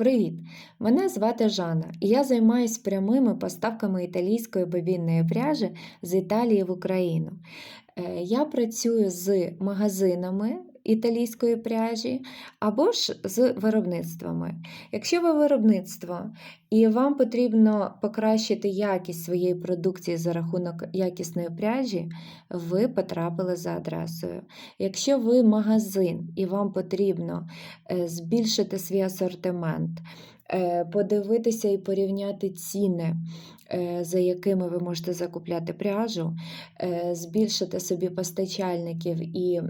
Привіт! Мене звати Жанна, і я займаюся прямими поставками італійської бобінної пряжі з Італії в Україну. Е, Я працюю з магазинами італійської пряжі або ж з виробництвами. Якщо ви виробництво і вам потрібно покращити якість своєї продукції за рахунок якісної пряжі, ви потрапили за адресою. Якщо ви магазин і вам потрібно е, збільшити свій асортимент, подивитися і порівняти ціни, е, за якими ви можете закупляти пряжу, е, збільшити собі постачальників і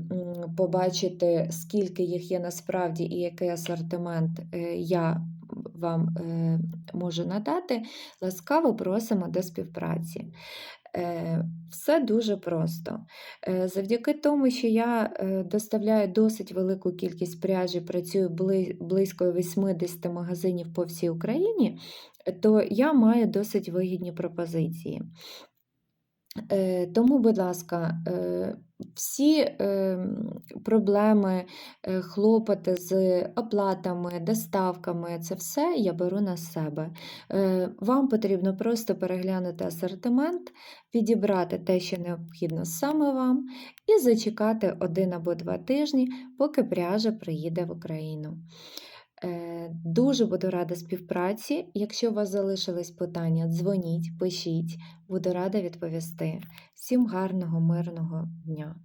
побачити, скільки їх є насправді і який асортимент е, я вам е, можу надати, ласкаво просимо до співпраці. Е, Все дуже просто. Е, Завдяки тому, що я е, доставляю досить велику кількість пряжі, працюю бли- близько 80 магазинів по всій Україні, то я маю досить вигідні пропозиції. Е, Тому, будь ласка, е, всі ем, проблеми, е, хлопоти з оплатами, доставками, це все я беру на себе. Вам потрібно просто переглянути асортимент, підібрати те, що необхідно саме вам, і зачекати один або два тижні, поки пряжа приїде в Україну. Е, Дуже буду рада співпраці. Якщо у вас залишились питання, дзвоніть, пишіть, буду рада відповісти. Всім гарного, мирного дня!